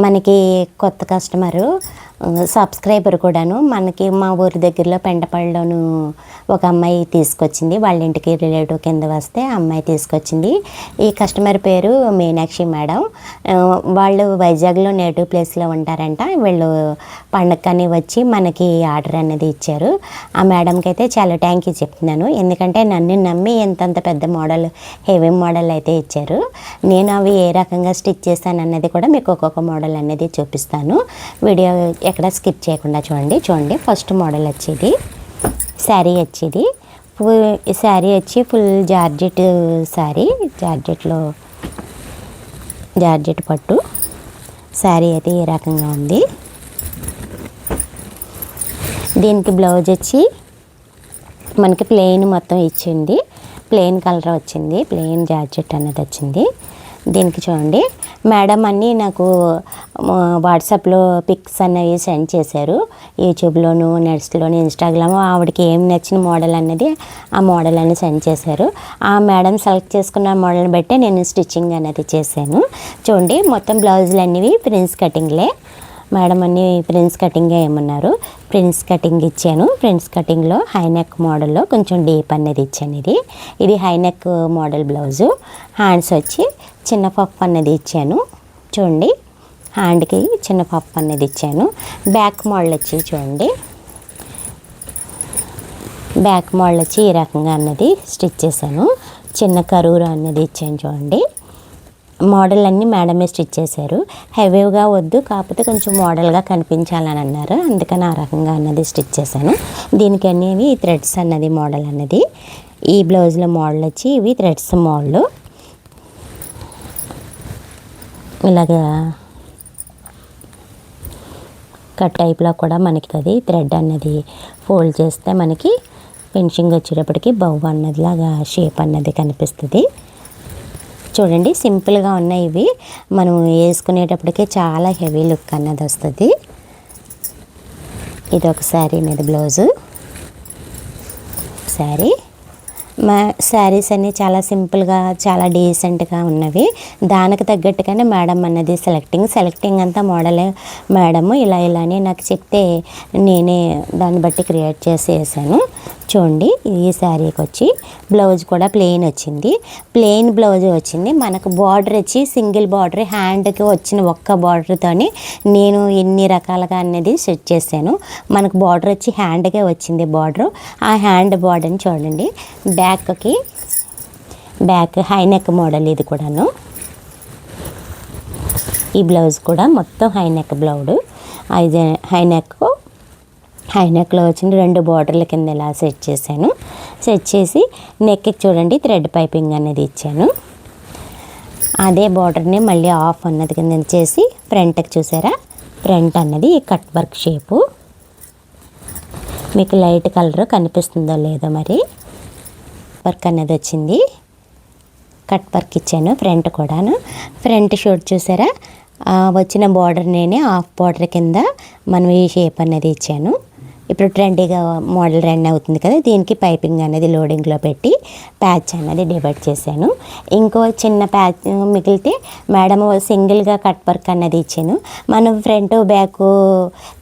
మనకి కొత్త customer subscriber కూడాను మనకి మా ఊరి దగ్గరలో పెండపల్లిలోను ఒక అమ్మాయి తీసుకొచ్చింది. వాళ్ళ ఇంటికి రిలేటివ్ కింద వస్తే ఆ అమ్మాయి తీసుకొచ్చింది. ఈ కస్టమర్ పేరు మీనాక్షి మేడం. వాళ్ళు వైజాగ్లో నేటివ్ ప్లేస్లో ఉంటారంట. వీళ్ళు పండగని వచ్చి మనకి ఆర్డర్ అనేది ఇచ్చారు. ఆ మేడంకి అయితే చాలా థ్యాంక్ యూ చెప్తున్నాను. ఎందుకంటే నన్ను నమ్మి ఎంతంత పెద్ద మోడల్ హెవీ మోడల్ అయితే ఇచ్చారు. నేను అవి ఏ రకంగా స్టిచ్ చేశాను అన్నది కూడా మీకు ఒక్కొక్క మోడల్ అనేది చూపిస్తాను. వీడియో ఎక్కడ స్కిప్ చేయకుండా చూడండి. చూడండి ఫస్ట్ మోడల్ వచ్చేది. శారీ వచ్చేది. ఫుల్ శారీ వచ్చి ఫుల్ జార్జెట్ శారీ జార్జెట్లో జార్జెట్ పట్టు. శారీ అయితే ఈ రకంగా ఉంది. దీనికి బ్లౌజ్ వచ్చి మనకి ప్లెయిన్ మొత్తం ఇచ్చింది. ప్లెయిన్ కలర్ వచ్చింది. ప్లెయిన్ జార్జెట్ అనేది వచ్చింది. దీనికి చూడండి. మేడం అన్నీ నాకు వాట్సాప్లో పిక్స్ అనేవి సెండ్ చేశారు. యూట్యూబ్లోను నెట్స్లోను ఇన్స్టాగ్రామ్ ఆవిడకి ఏం నచ్చిన మోడల్ అనేది ఆ మోడల్ అని సెండ్ చేశారు. ఆ మేడం సెలెక్ట్ చేసుకున్న మోడల్ని బట్టి నేను స్టిచ్చింగ్ అనేది చేశాను. చూడండి మొత్తం బ్లౌజులు అనేవి ప్రిన్స్ కటింగ్లే. మేడం అన్ని ప్రిన్స్ కటింగ్ ఏమన్నారు. ప్రిన్స్ కటింగ్ ఇచ్చాను. ప్రిన్స్ కటింగ్లో హై నెక్ మోడల్లో కొంచెం డీప్ అనేది ఇచ్చాను ఇది. ఇది హైనెక్ మోడల్ బ్లౌజు. హ్యాండ్స్ వచ్చి చిన్న పఫ్ అనేది ఇచ్చాను. చూడండి హ్యాండ్కి చిన్న పప్పు అనేది ఇచ్చాను. బ్యాక్ మోడల్ వచ్చి చూడండి. బ్యాక్ మోడల్ వచ్చి ఈ రకంగా అన్నది స్టిచ్ చేశాను. చిన్న కరూరు అన్నది ఇచ్చాను చూడండి. మోడల్ అన్నీ మేడమే స్టిచ్ చేశారు. హెవీగా వద్దు కాకపోతే కొంచెం మోడల్గా కనిపించాలని అన్నారు. అందుకని ఆ రకంగా అన్నది స్టిచ్ చేశాను. దీనికి అనేవి థ్రెడ్స్ అన్నది మోడల్ అన్నది. ఈ బ్లౌజ్లో మోడల్ వచ్చి ఇవి థ్రెడ్స్ మోడల్. ఇలాగా కట్ టైప్లో కూడా మనకి అది థ్రెడ్ అన్నది ఫోల్డ్ చేస్తే మనకి ఫినిషింగ్ వచ్చేటప్పటికి బౌ అన్నది లాగా షేప్ అన్నది కనిపిస్తుంది. చూడండి సింపుల్గా ఉన్నాయి ఇవి. మనం వేసుకునేటప్పటికి చాలా హెవీ లుక్ అన్నది వస్తుంది. ఇది ఒక శారీ మీద బ్లౌజు. శారీ. మా శారీస్ అన్నీ చాలా సింపుల్గా చాలా డీసెంట్గా ఉన్నవి. దానికి తగ్గట్టుగానే మేడం అన్నది సెలెక్టింగ్. సెలెక్టింగ్ అంతా మోడలే మేడము. ఇలా ఇలా అని నాకు చెప్తే నేనే దాన్ని బట్టి క్రియేట్ చేసి వేసాను చూడండి ఈ శారీకి వచ్చి బ్లౌజ్ కూడా ప్లెయిన్ వచ్చింది. ప్లెయిన్ బ్లౌజ్ వచ్చింది. మనకు బార్డర్ వచ్చి సింగిల్ బార్డర్ హ్యాండ్కి వచ్చిన ఒక్క బార్డర్తోని నేను ఎన్ని రకాలుగా అనేది సెట్ చేశాను. మనకు బార్డర్ వచ్చి హ్యాండ్కే వచ్చింది బార్డర్. ఆ హ్యాండ్ బార్డర్ని చూడండి బ్యాక్కి బ్యాక్ హై నెక్ మోడల్ ఇది కూడాను. ఈ బ్లౌజ్ కూడా మొత్తం హై నెక్ బ్లౌడ్. ఇది హై నెక్ హై నెక్లో వచ్చిన రెండు బార్డర్ల కింద ఇలా సెట్ చేశాను. సెట్ చేసి నెక్కి చూడండి థ్రెడ్ పైపింగ్ అనేది ఇచ్చాను. అదే బార్డర్ని మళ్ళీ ఆఫ్ అన్నది కింద చేసి ఫ్రంట్కి చూసారా? ఫ్రంట్ అన్నది కట్ వర్క్ షేపు. మీకు లైట్ కలర్ కనిపిస్తుందో లేదో మరి వర్క్ అనేది వచ్చింది. కట్ వర్క్ ఇచ్చాను ఫ్రంట్ కూడాను. ఫ్రంట్ షూట్ చూసారా? వచ్చిన బార్డర్ నేనే హాఫ్ బార్డర్ కింద మనం ఈ షేప్ అనేది ఇచ్చాను. ఇప్పుడు ట్రెండీగా మోడల్ రన్ అవుతుంది కదా దీనికి పైపింగ్ అనేది లోడింగ్లో పెట్టి ప్యాచ్ అనేది డివైడ్ చేశాను. ఇంకో చిన్న ప్యాచ్ మిగిలితే మేడం సింగిల్గా కట్ వర్క్ అన్నది ఇచ్చాను. మనం ఫ్రంట్ బ్యాక్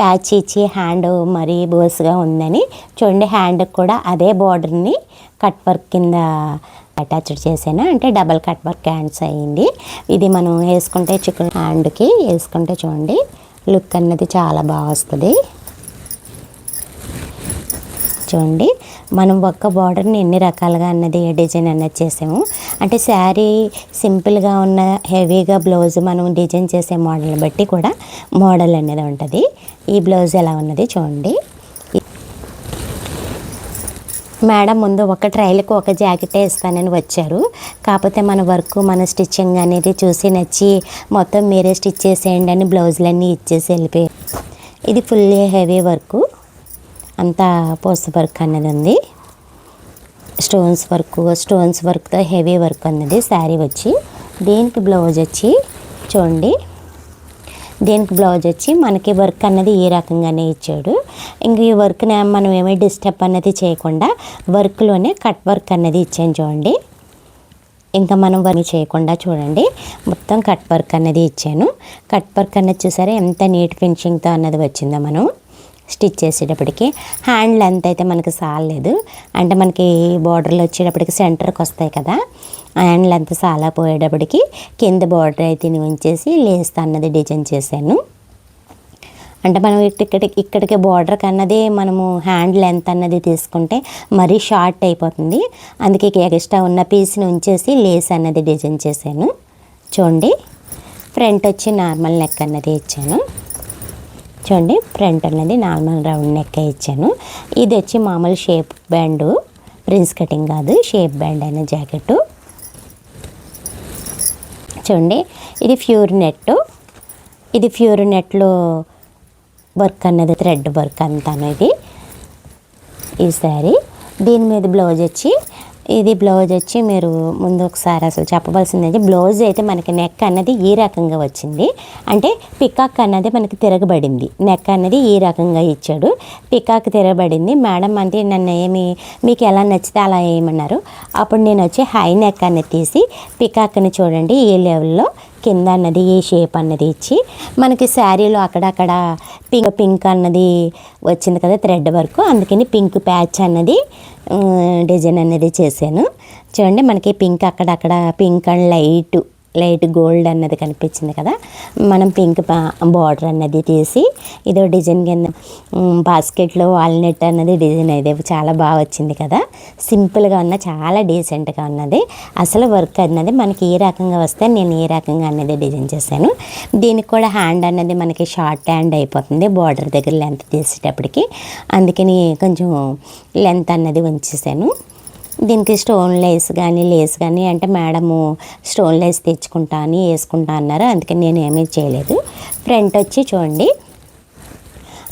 ప్యాచ్ ఇచ్చి హ్యాండ్ మరీ బోస్గా ఉందని చూడండి హ్యాండ్కి కూడా అదే బార్డర్ని కట్ వర్క్ కింద అటాచ్డ్ చేశాను. అంటే డబల్ కట్ వర్క్ హ్యాండ్స్ అయ్యింది ఇది మనం వేసుకుంటే చికెన్ హ్యాండ్కి వేసుకుంటే చూడండి లుక్ అన్నది చాలా బాగా వస్తుంది. చూడండి. మనం ఒక్క బార్డర్ని ఎన్ని రకాలుగా అన్నది డిజైన్ అన్నది చేసాము. అంటే శారీ సింపుల్గా ఉన్న హెవీగా బ్లౌజ్ మనం డిజైన్ చేసే మోడల్ని బట్టి కూడా మోడల్ అనేది ఉంటుంది. ఈ బ్లౌజ్ ఎలా ఉన్నది చూడండి. మేడం ముందు ఒక ట్రైల్కి ఒక జాకెట్ ఇస్తానని వచ్చారు. కాకపోతే మన వర్క్ మన స్టిచ్చింగ్ అనేది చూసి నచ్చి మొత్తం మీరే స్టిచ్ చేసేయండి అని బ్లౌజులన్నీ ఇచ్చేసి వెళ్ళిపోయారు. ఇది ఫుల్ హెవీ వర్క్ అంతా పోస్ట్ వర్క్ అన్నది ఉంది. స్టోన్స్ వర్క్ స్టోన్స్ వర్క్తో హెవీ వర్క్ అన్నది శారీ వచ్చి దీనికి బ్లౌజ్ వచ్చి చూడండి. దీనికి బ్లౌజ్ వచ్చి మనకి వర్క్ అన్నది ఈ రకంగానే ఇచ్చాడు. ఇంక ఈ వర్క్ని మనం ఏమీ డిస్టర్బ్ అన్నది చేయకుండా వర్క్లోనే కట్ వర్క్ అన్నది ఇచ్చాను చూడండి. ఇంకా మనం వర్క్ చేయకుండా చూడండి. మొత్తం కట్ వర్క్ అన్నది ఇచ్చాను. కట్ వర్క్ అన్నది చూసారా ఎంత నీట్ ఫినిషింగ్తో అన్నది వచ్చిందో మనం. స్టిచ్ చేసేటప్పటికి. హ్యాండ్ లెంత్ అయితే మనకి సాలేదు అంటే మనకి బార్డర్లు వచ్చేటప్పటికి సెంటర్కి వస్తాయి కదా. హ్యాండ్ లెంత్ సాలా పోయేటప్పటికి కింద బార్డర్ అయితే ఉంచేసి లేస్ అన్నది డిజైన్ చేశాను. అంటే మనం ఇక్కడ ఇక్కడికి బార్డర్ కన్నది మనము హ్యాండ్ లెంత్ అన్నది తీసుకుంటే మరీ షార్ట్ అయిపోతుంది. అందుకే ఎక్స్ట్రా ఉన్న పీస్ని ఉంచేసి లేస్ అన్నది డిజైన్ చేశాను. చూడండి. ఫ్రంట్ వచ్చి నార్మల్ నెక్ అన్నది ఇచ్చాను. చూడండి ఫ్రంట్ అన్నది నార్మల్ రౌండ్ నెక్ ఇచ్చాను. ఇది వచ్చి మామూలు షేప్ బ్యాండ్ ప్రిన్స్ కటింగ్ కాదు షేప్ బ్యాండ్ అయిన జాకెట్ చూడండి ఇది ప్యూర్ నెట్ ఇది ప్యూర్ నెట్లో వర్క్ అన్నది థ్రెడ్ వర్క్ అంత అనేది ఈ శారీ. దీని మీద బ్లౌజ్ వచ్చి ఇది బ్లౌజ్ వచ్చి మీరు ముందు ఒకసారి అసలు చెప్పవలసింది అయితే బ్లౌజ్ అయితే మనకి నెక్ అన్నది ఈ రకంగా వచ్చింది. అంటే పికాక్ అన్నది మనకి తిరగబడింది. నెక్ అన్నది ఈ రకంగా ఇచ్చాడు. పికాక్ తిరగబడింది. మేడం అంటే నన్ను ఏమి మీకు ఎలా నచ్చితే అలా వేయమన్నారు అప్పుడు నేను వచ్చి హై నెక్ అన్నది తీసి పికాక్ని చూడండి ఈ లెవెల్లో కింద అన్నది ఏ షేప్ అన్నది ఇచ్చి మనకి శారీలో అక్కడక్కడ పింక్ పింక్ అన్నది వచ్చింది కదా థ్రెడ్ వరకు అందుకని పింక్ ప్యాచ్ అన్నది డిజైన్ అనేది చేశాను. చూడండి మనకి పింక్ అక్కడక్కడ pink and light light gold అన్నది కనిపించింది కదా? మనం పింక్ బార్డర్ అన్నది తీసి ఇదో డిజైన్ కింద బాస్కెట్లో వాల్నట్ అన్నది డిజైన్ అయితే చాలా బాగా వచ్చింది కదా? సింపుల్గా ఉన్న చాలా డీసెంట్గా ఉన్నది. అసలు వర్క్ అన్నది మనకి ఏ రకంగా వస్తే నేను ఏ రకంగా అన్నది డిజైన్ చేశాను. దీనికి కూడా హ్యాండ్ అన్నది మనకి షార్ట్ హ్యాండ్ అయిపోతుంది. బార్డర్ దగ్గర లెంత్ తీసేటప్పటికి. అందుకని కొంచెం లెంత్ అన్నది ఉంచేసాను. దీనికి స్టోన్ లేస్ కానీ లేస్ కానీ అంటే మేడము స్టోన్ లేస్ తెచ్చుకుంటా అని వేసుకుంటా అన్నారు. అందుకని నేను ఏమీ చేయలేదు. ఫ్రంట్ వచ్చి చూడండి.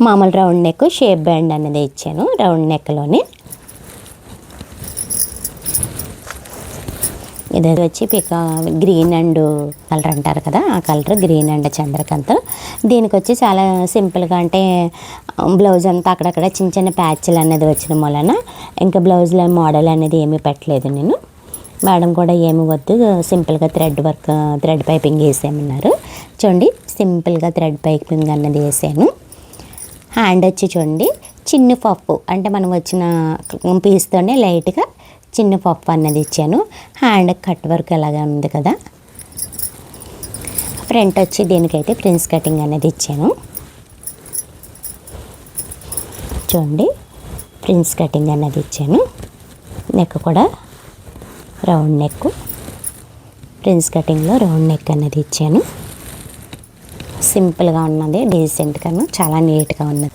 మామూలు రౌండ్ నెక్ షేప్ బ్యాండ్ అనేది ఇచ్చాను. రౌండ్ నెక్లోనే. ఇది వచ్చి పిక గ్రీన్ అండ్ కలర్ అంటారు కదా ఆ కలర్ గ్రీన్ అండ్ చంద్రకాంత్. దీనికి వచ్చి చాలా సింపుల్గా అంటే బ్లౌజ్ అంతా అక్కడక్కడ చిన్న చిన్న ప్యాచ్లు అనేది వచ్చిన వలన ఇంకా బ్లౌజ్లో మోడల్ అనేది ఏమీ పెట్టలేదు నేను. మేడం కూడా ఏమి వద్దు సింపుల్గా థ్రెడ్ వర్క్ థ్రెడ్ పైపింగ్ వేసేయమన్నారు. చూడండి సింపుల్గా థ్రెడ్ పైపింగ్ అన్నది వేసాను. హ్యాండ్ వచ్చి చూడండి చిన్న పప్పు అంటే మనం వచ్చిన పీస్తోనే లైట్గా చిన్న పప్పు అన్నది ఇచ్చాను. హ్యాండ్ కట్ వర్క్ ఎలాగా ఉంది కదా. ఫ్రంట్ వచ్చి దీనికైతే ప్రిన్స్ కటింగ్ అనేది ఇచ్చాను. చూడండి ప్రిన్స్ కటింగ్ అన్నది ఇచ్చాను. నెక్ కూడా రౌండ్ నెక్. ప్రిన్స్ కటింగ్లో రౌండ్ నెక్ అనేది ఇచ్చాను. సింపుల్గా ఉన్నది డీసెంట్గాను చాలా నీట్గా ఉన్నది.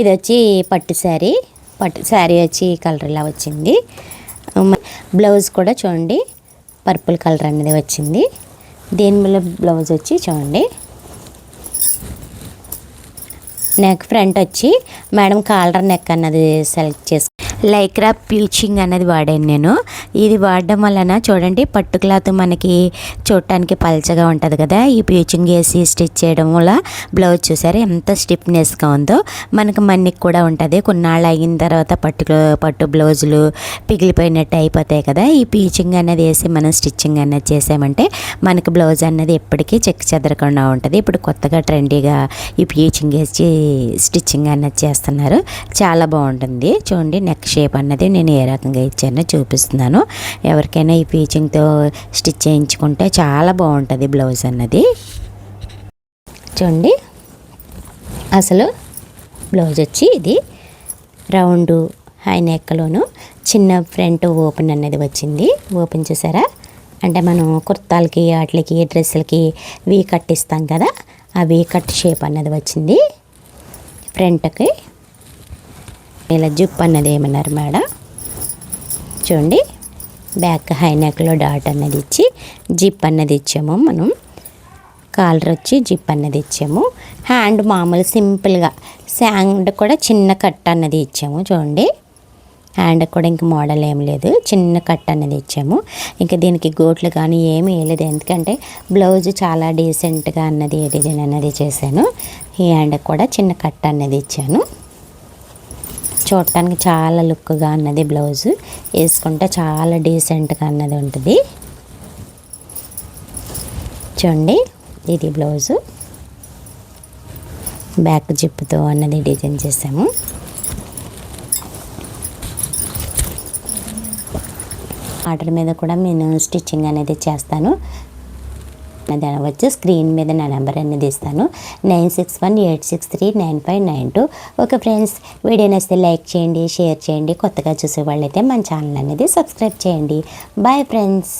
ఇది వచ్చి పట్టు శారీ. పట్టు శారీ వచ్చి కలర్ ఇలా వచ్చింది. బ్లౌజ్ కూడా చూడండి పర్పుల్ కలర్ అనేది వచ్చింది. దీని మీద బ్లౌజ్ వచ్చి చూడండి. నెక్ ఫ్రంట్ వచ్చి మేడం కాలర్ నెక్ అన్నది సెలెక్ట్ చేసుకు లైక్రా ప్యూచింగ్ అనేది వాడాను నేను. ఇది వాడడం వలన చూడండి పట్టు క్లాత్ మనకి చూడటానికి పలచగా ఉంటుంది కదా. ఈ ప్యూచింగ్ వేసి స్టిచ్ చేయడం వల్ల బ్లౌజ్ చూసారు ఎంత స్టిఫ్నెస్గా ఉందో. మనకు మన్నికి కూడా ఉంటుంది. కొన్నాళ్ళు అయిన తర్వాత పట్టు పట్టు బ్లౌజులు పిగిలిపోయినట్టు అయిపోతాయి కదా. ఈ ప్యూచింగ్ అనేది వేసి మనం స్టిచ్చింగ్ అనేది చేసామంటే మనకి బ్లౌజ్ అన్నది ఎప్పటికీ చెక్ చెదరకుండా ఉంటుంది. ఇప్పుడు కొత్తగా ట్రెండీగా ఈ ప్యూచింగ్ వేసి స్టిచ్చింగ్ అన్నది చేస్తున్నారు. చాలా బాగుంటుంది. చూడండి నెక్స్ట్ షేప్ అన్నది నేను ఏ రకంగా ఇచ్చానో చూపిస్తున్నాను. ఎవరికైనా ఈ పీచింగ్తో స్టిచ్ చేయించుకుంటే చాలా బాగుంటుంది బ్లౌజ్ అన్నది. చూడండి. అసలు బ్లౌజ్ వచ్చి ఇది రౌండు హై నెక్లోను చిన్న ఫ్రంట్ ఓపెన్ అనేది వచ్చింది. ఓపెన్ చేసారా అంటే మనం కుర్తాలకి వాటికి డ్రెస్సులకి వీ కట్ ఇస్తాం కదా ఆ వీ కట్ షేప్ అన్నది వచ్చింది. ఫ్రంట్కి ఇలా జిప్ అన్నది ఏమన్నారు మేడం? చూడండి. బ్యాక్ హైనాక్లో డాట్ అన్నది ఇచ్చి జిప్ అన్నది ఇచ్చాము మనం. కాలర్ వచ్చి జిప్ అన్నది ఇచ్చాము. హ్యాండ్ మామూలు సింపుల్గా. శాండ్ కూడా చిన్న కట్ అన్నది ఇచ్చాము చూడండి. హ్యాండ్ కూడా ఇంక మోడల్ ఏం లేదు. చిన్న కట్ అన్నది ఇచ్చాము. ఇంకా దీనికి గోట్లు కానీ ఏమీ వేయలేదు. ఎందుకంటే బ్లౌజ్ చాలా డీసెంట్గా అన్నది డిజైన్ అన్నది చేశాను. ఈ హ్యాండ్ కూడా చిన్న కట్ అన్నది ఇచ్చాను. చూడటానికి చాలా లుక్గా అన్నది బ్లౌజ్. వేసుకుంటే చాలా డీసెంట్గా అన్నది ఉంటుంది. చూడండి ఇది బ్లౌజు. బ్యాక్ జిప్తో అన్నది డిజైన్ చేసాము. ఆర్డర్ మీద కూడా నేను స్టిచ్చింగ్ అనేది చేస్తాను. అది వచ్చి స్క్రీన్ మీద నా నెంబర్ అనేది ఇస్తాను. Nine six one eight six three nine five nine two. Okay friends video నచ్చితే లైక్ చేయండి షేర్ చేయండి. కొత్తగా చూసే వాళ్ళైతే మన ఛానల్ అనేది సబ్స్క్రైబ్ చేయండి. Bye friends.